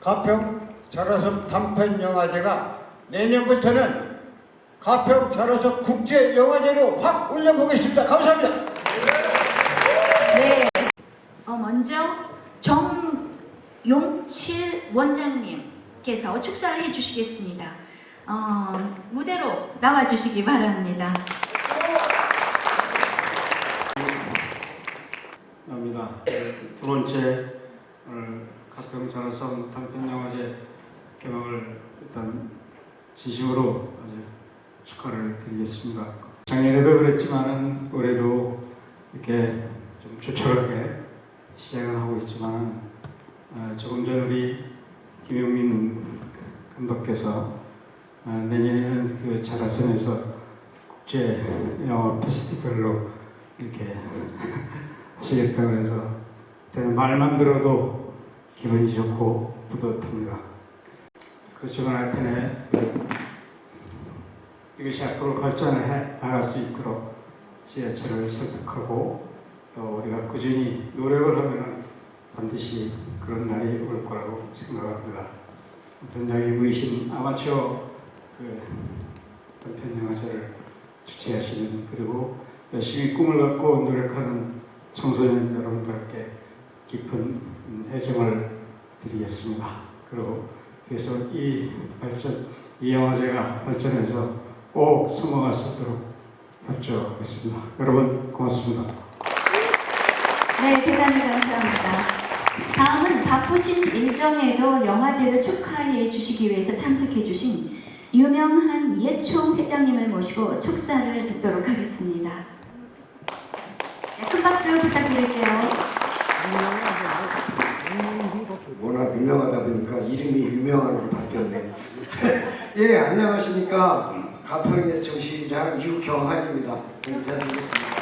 가평 자라섬 단편 영화제가 내년부터는 가평 자라섬 국제 영화제로 확 올려보겠습니다. 감사합니다. 네. 어, 먼저 정용칠 원장님께서 축사를 해주시겠습니다. 어, 무대로 나와주시기 바랍니다. 합니다. 두 번째 오늘 자라섬 단편영화제 개막을 일단 진심으로 아주 축하를 드리겠습니다. 작년에도 그랬지만은 올해도 이렇게 좀 조촐하게 시작을 하고 있지만 어, 조금 전 우리 김용민 감독께서 어, 내년에는 그 자라섬에서 국제 영화 페스티벌로 이렇게 하시겠다고 해서 말만 들어도 기분이 좋고 뿌듯합니다. 그렇지만 하여튼에 이것이 앞으로 발전해 나갈 수 있도록 지하철을 설득하고 또 우리가 꾸준히 노력을 하면 반드시 그런 날이 올 거라고 생각합니다. 아무튼 여기 모이신 아마추어 그 단편 영화제를 주최하시는 그리고 열심히 꿈을 갖고 노력하는 청소년 여러분들께 깊은 음, 애정을 드리겠습니다. 그리고 그래서 이 발전, 이 영화제가 발전해서 꼭 성공할 수 있도록 협조하겠습니다. 여러분 고맙습니다. 네, 대단히 감사합니다. 다음은 바쁘신 일정에도 영화제를 축하해 주시기 위해서 참석해 주신 유명한 이해총 회장님을 모시고 축사를 듣도록 하겠습니다. 네, 큰 박수 부탁드릴게요. 워낙 유명하다 보니까 이름이 유명한으로 바뀌었네. 예, 안녕하십니까. 가평의 정시장 유경환입니다. 인사드리겠습니다.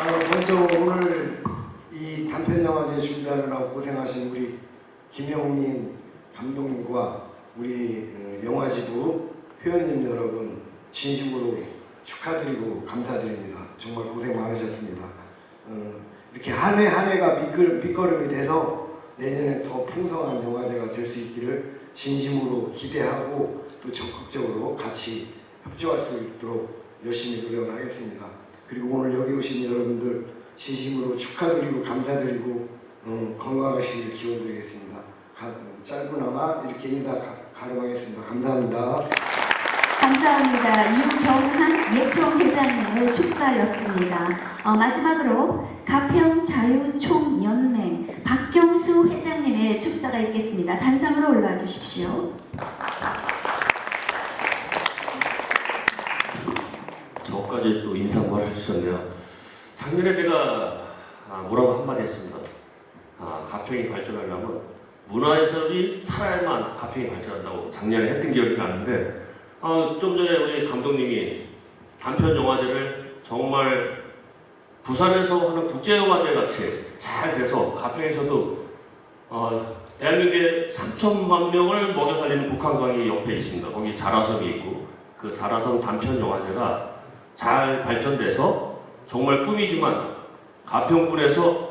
아, 먼저 오늘 이 단편영화제 준비하느라고 고생하신 우리 김영민 감독님과 우리 어, 영화지부 회원님 여러분 진심으로 축하드리고 감사드립니다. 정말 고생 많으셨습니다. 어, 이렇게 한 해 한 해가 밑걸, 밑거름이 돼서 내년에 더 풍성한 영화제가 될 수 있기를 진심으로 기대하고 또 적극적으로 같이 협조할 수 있도록 열심히 노력을 하겠습니다. 그리고 오늘 여기 오신 여러분들 진심으로 축하드리고 감사드리고 어, 건강하시길 기원 드리겠습니다. 가- 짧구나마 이렇게 인사 가, 가름하겠습니다. 감사합니다. 감사합니다. 유경한 예총 회장님의 축사였습니다. 어, 마지막으로 가평 자유총연맹 박경수 회장님의 축사가 있겠습니다. 단상으로 올라와 주십시오. 저까지 또 인사말을 해주셨네요. 작년에 제가 아, 뭐라고 한마디 했습니다. 아, 가평이 발전하려면 문화예술이 살아야만 가평이 발전한다고 작년에 했던 기억이 나는데 아, 좀 전에 우리 감독님이 단편 영화제를 정말 부산에서 하는 국제영화제 같이 잘 돼서 가평에서도 어, 대한민국에 3천만 명을 먹여 살리는 북한강이 옆에 있습니다. 거기 자라섬이 있고 그 자라섬 단편 영화제가 잘 발전돼서 정말 꿈이지만 가평군에서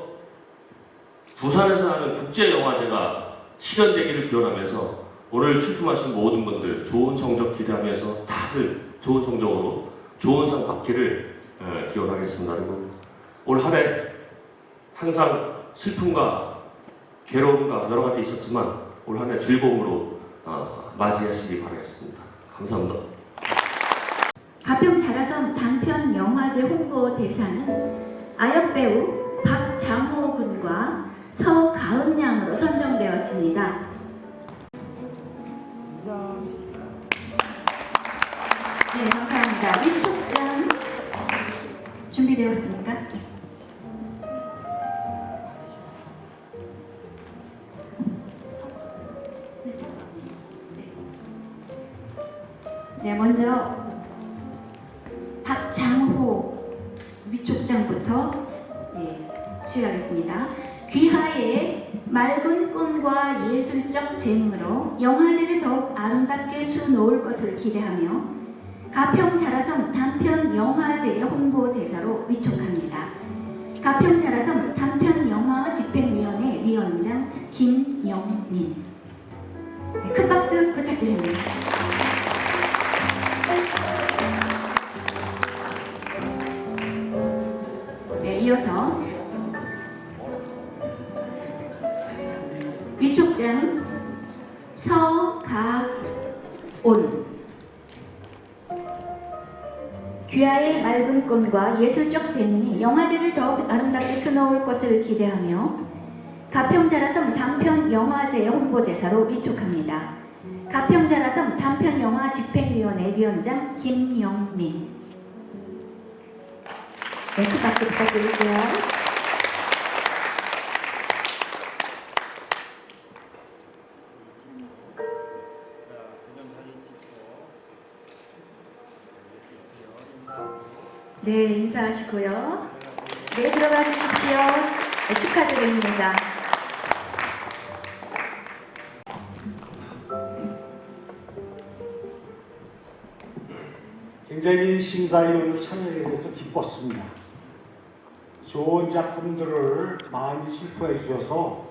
부산에서 하는 국제 영화제가 실현되기를 기원하면서 오늘 출품하신 모든 분들 좋은 성적 기대하면서 다들 좋은 성적으로 좋은 상 받기를 에, 기원하겠습니다. 그리고 올한 해 항상 슬픔과 괴로움과 여러 가지 있었지만 올 한 해 즐거움으로 어, 맞이하시기 바라겠습니다. 감사합니다. 가평 자라섬 단편 영화제 홍보 대사는 아역 배우 박장호 군과 서가은 양으로 선정되었습니다. 네, 감사합니다. 위촉장 준비되었습니까? 네. 네, 먼저 박장호 위촉장부터 예, 수여하겠습니다. 귀하의 맑은 꿈과 예술적 재능으로 영화제를 더욱 아름답게 수놓을 것을 기대하며 가평 자라섬 단편 영화제 홍보 대사로 위촉합니다. 가평 자라섬 단편 영화 집행위원회 위원장 김영민. 네, 큰 박수 부탁드립니다. 맑은 꿈과 예술적 재능이 영화제를 더욱 아름답게 수놓을 것을 기대하며 가평자라섬 단편 영화제 홍보대사로 위촉합니다. 가평자라섬 단편 영화 집행위원회 위원장 김영민. 네, 큰 박수 부탁드릴게요. 네, 인사하시고요. 네, 들어가 주십시오. 네, 축하드립니다. 굉장히 심사위원으로 참여하게 돼서 기뻤습니다. 좋은 작품들을 많이 출품해 주셔서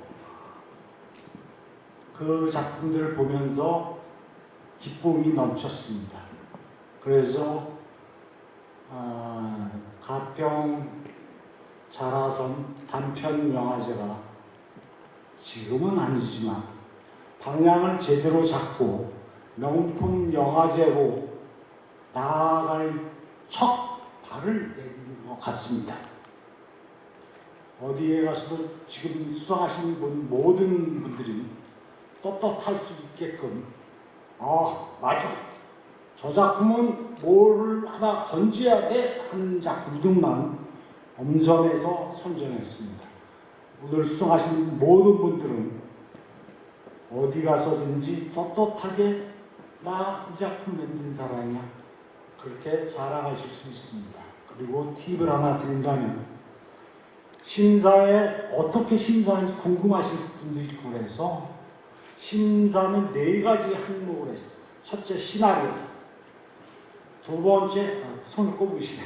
그 작품들을 보면서 기쁨이 넘쳤습니다. 그래서 아, 가평 자라섬 단편 영화제가 지금은 아니지만 방향을 제대로 잡고 명품 영화제로 나아갈 첫 발을 내딛는 것 같습니다. 어디에 가서도 지금 수상하신 분 모든 분들이 떳떳할 수 있게끔 아 맞아 저 작품은 뭐를 하나 건져야 돼 하는 작품들만 엄선해서 선정했습니다. 오늘 수상하신 모든 분들은 어디 가서든지 떳떳하게 나 이 작품 만든 사람이야 그렇게 자랑하실 수 있습니다. 그리고 팁을 하나 드린다면 심사에 어떻게 심사하는지 궁금하실 분도 있고 그래서 심사는 네 가지 항목을 했어요. 첫째 시나리오, 두 번째 아, 손을 꼽으시네.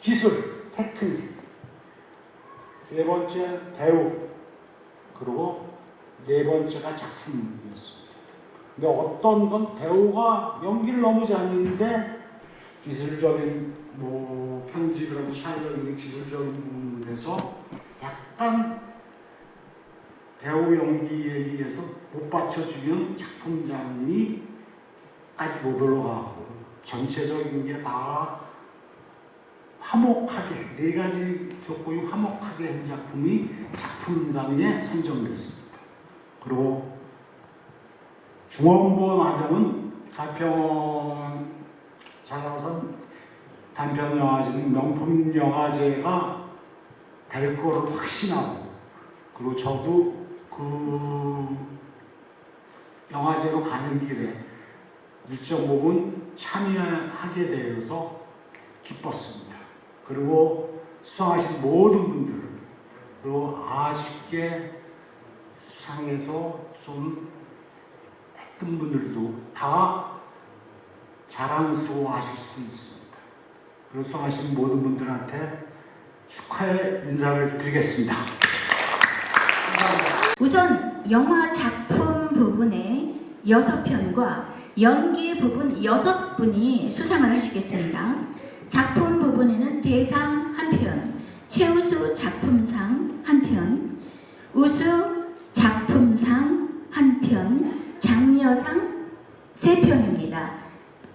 기술, 테크닉, 세 번째 배우, 그리고 네 번째가 작품이었습니다. 근데 어떤 건 배우가 연기를 너무 잘했는데 기술적인 뭐 편집이라고 촬영이나 기술적인 부분에서 약간 배우 연기에 의해서 못 받쳐주면 작품장이 아직 못 올라가고 전체적인 게 다 화목하게 네 가지 조건이 화목하게 한 작품이 작품상에 선정됐습니다. 그리고 중원부 과정은 가평 자라선 단편 영화제는 명품 영화제가 될 거를 확신하고 그리고 저도 그 영화제로 가는 길에 일정 부분 참여하게 되어서 기뻤습니다. 그리고 수상하신 모든 분들 그리고 아쉽게 수상해서 좀 했던 분들도 다 자랑스러워 하실 수 있습니다. 그리고 수상하신 모든 분들한테 축하의 인사를 드리겠습니다. 우선 영화 작품 부분의 여섯 편과 연기 부분 여섯 분이 수상을 하시겠습니다. 작품 부분에는 대상 한 편, 최우수 작품상 한 편, 우수 작품상 한 편, 장려상 세 편입니다.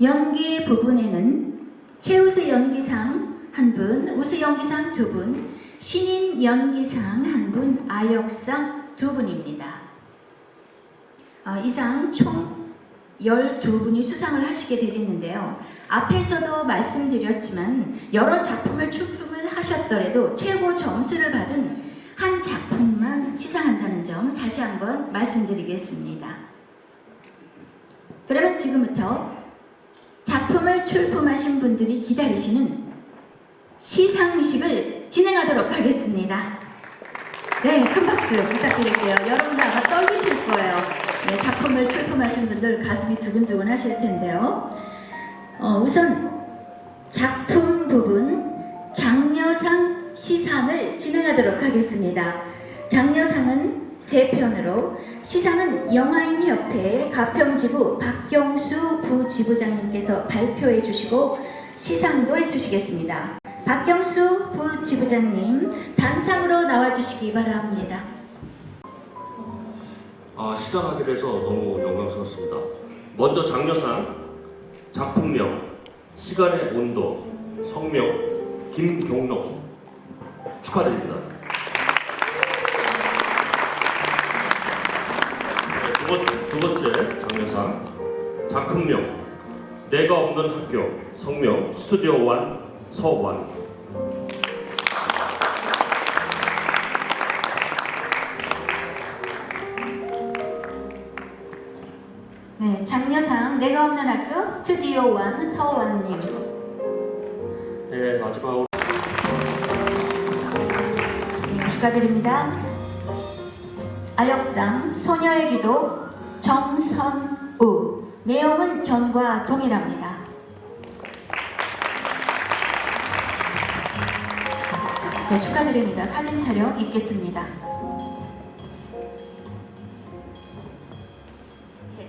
연기 부분에는 최우수 연기상 한 분, 우수 연기상 두 분, 신인 연기상 한 분, 아역상 두 분입니다. 어, 이상 총 12분이 수상을 하시게 되겠는데요. 앞에서도 말씀드렸지만 여러 작품을 출품을 하셨더라도 최고 점수를 받은 한 작품만 시상한다는 점 다시 한번 말씀드리겠습니다. 그러면 지금부터 작품을 출품하신 분들이 기다리시는 시상식을 진행하도록 하겠습니다. 네, 큰 박수 부탁드릴게요. 여러분들 아마 떨리실 거예요. 네, 작품을 출품하신 분들 가슴이 두근두근 하실 텐데요. 어, 우선 작품 부분 장려상 시상을 진행하도록 하겠습니다. 장려상은 세 편으로 시상은 영화인협회 가평지부 박경수 부지부장님께서 발표해 주시고 시상도 해 주시겠습니다. 박경수 부지부장님 단상으로 나와 주시기 바랍니다. 아, 시상하게 돼서 너무 영광스럽습니다. 먼저 장려상, 작품명, 시간의 온도, 성명, 김경록 축하드립니다. 네, 두, 번, 두 번째 장려상, 작품명, 내가 없는 학교, 성명, 스튜디오 원, 서원. 내가 없는 학교 스튜디오 원 서원님. 네, 마지막으로 네, 축하드립니다. 아역상 소녀의 기도 정선우 내용은 전과 동일합니다. 네, 축하드립니다. 사진 촬영 있겠습니다.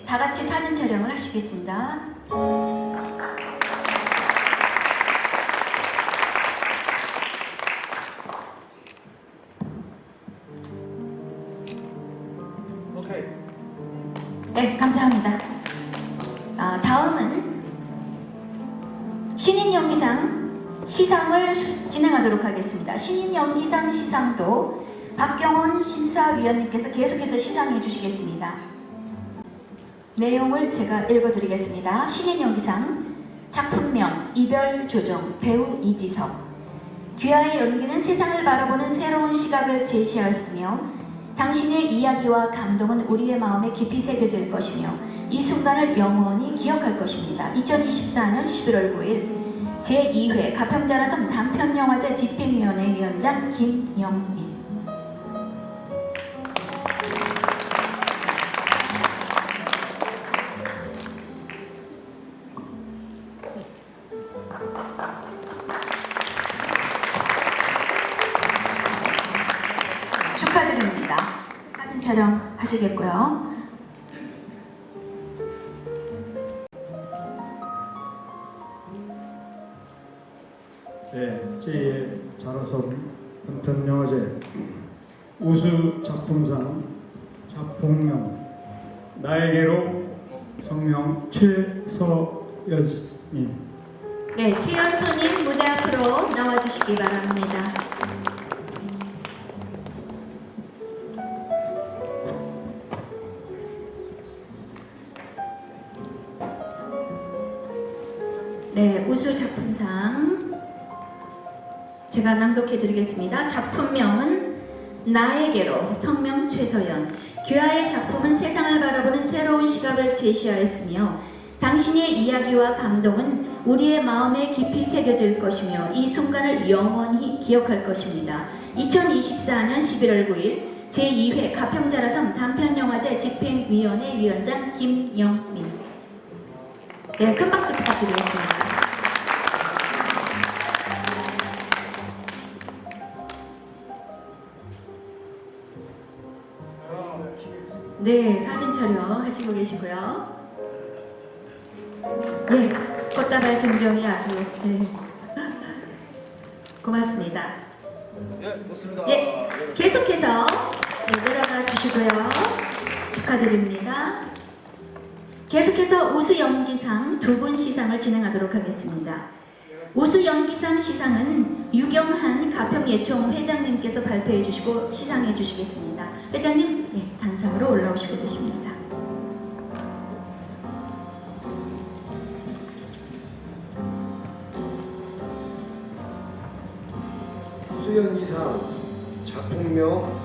다 같이 사진 촬영을 하시겠습니다. 네, 감사합니다. 아, 다음은 신인 연기상 시상을 수- 진행하도록 하겠습니다. 신인 연기상 시상도 박경원 심사위원님께서 계속해서 시상해 주시겠습니다. 내용을 제가 읽어드리겠습니다. 신인 연기상 작품명 이별 조정 배우 이지석 귀하의 연기는 세상을 바라보는 새로운 시각을 제시하였으며 당신의 이야기와 감동은 우리의 마음에 깊이 새겨질 것이며 이 순간을 영원히 기억할 것입니다. 2024년 11월 9일 제2회 가평자라섬 단편영화제 집행위원회 위원장 김영민 네, 제2회 자라섬 단편영화제 우수 작품상 작품명 나에게로 성명 최서연님 네, 최연소님 무대 앞으로 나와주시기 바랍니다. 제가 낭독해 드리겠습니다. 작품명은 나에게로 성명 최서연 귀하의 작품은 세상을 바라보는 새로운 시각을 제시하였으며 당신의 이야기와 감동은 우리의 마음에 깊이 새겨질 것이며 이 순간을 영원히 기억할 것입니다. 2024년 11월 9일 제2회 가평자라섬 단편영화제 집행위원회 위원장 김영민 네, 큰 박수 부탁드리겠습니다. 네, 사진 촬영 하시고 계시고요. 네, 꽃다발 증정이 아주 네. 고맙습니다. 예, 계속해서 네, 내려가 주시고요. 축하드립니다. 계속해서 우수 연기상 두 분 시상을 진행하도록 하겠습니다. 우수 연기상 시상은 유경한 가평예총 회장님께서 발표해 주시고 시상해 주시겠습니다. 회장님, 예, 단상으로 올라오시고 계십니다. 수연이상 작품명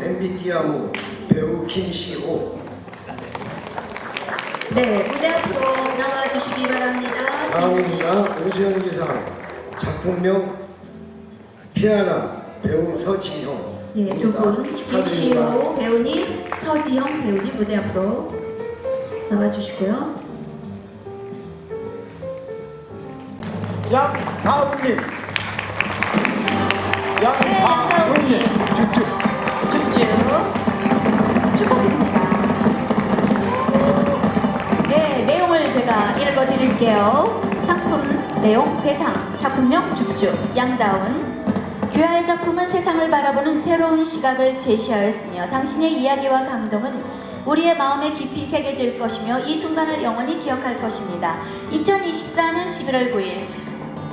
엠비티아무 배우 김시호 네, 무대 앞으로 나와 주시기 바랍니다. 다음입니다. 우수연기상 작품명 피아나 배우 서지효 예, 두분 김시호 배우님, 서지영 배우님 무대 앞으로 나와주시고요. 양다운님. 양다운님. 쭉쭉 쭉쭉 축복입니다. 네, 내용을 제가 읽어드릴게요. 상품, 내용, 대상, 작품명 쭉쭉 양다운. 귀하의 작품은 세상을 바라보는 새로운 시각을 제시하였으며 당신의 이야기와 감동은 우리의 마음에 깊이 새겨질 것이며 이 순간을 영원히 기억할 것입니다. 2024년 11월 9일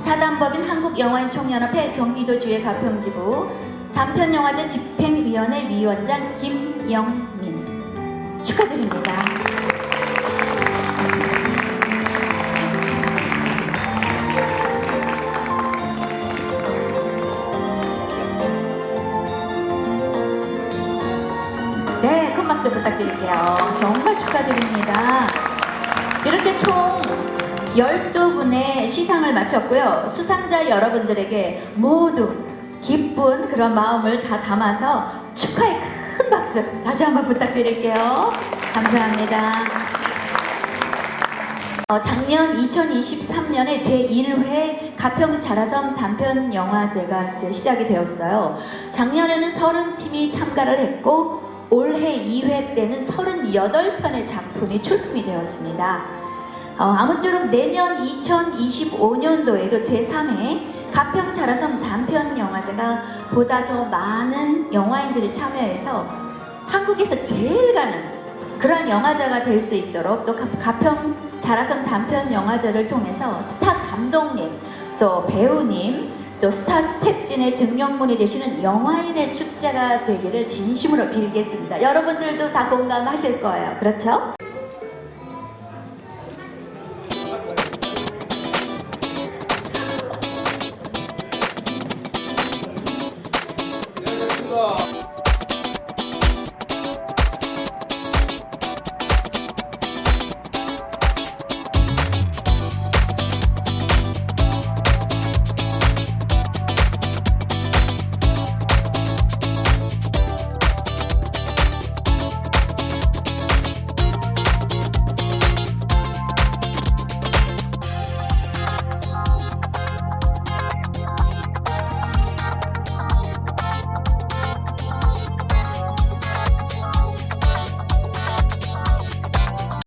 사단법인 한국영화인총연합회 경기도주의 가평지부 단편영화제 집행위원회 위원장 김영민 축하드립니다. 부탁드릴게요. 정말 축하드립니다. 이렇게 총 12분의 시상을 마쳤고요. 수상자 여러분들에게 모두 기쁜 그런 마음을 다 담아서 축하의 큰 박수 다시 한번 부탁드릴게요. 감사합니다. 어, 작년 2023년에 제1회 가평 자라섬 단편 영화제가 이제 시작이 되었어요. 작년에는 30팀이 참가를 했고 올해 2회 때는 38편의 작품이 출품이 되었습니다. 어, 아무쪼록 내년 2025년도에도 제3회 가평 자라섬 단편 영화제가 보다 더 많은 영화인들이 참여해서 한국에서 제일 가는 그런 영화제가 될 수 있도록 또 가- 가평 자라섬 단편 영화제를 통해서 스타 감독님 또 배우님 또 스타 스텝진의 등용문이 되시는 영화인의 축제가 되기를 진심으로 빌겠습니다. 여러분들도 다 공감하실 거예요. 그렇죠?